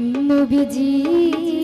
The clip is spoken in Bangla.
নবীজি।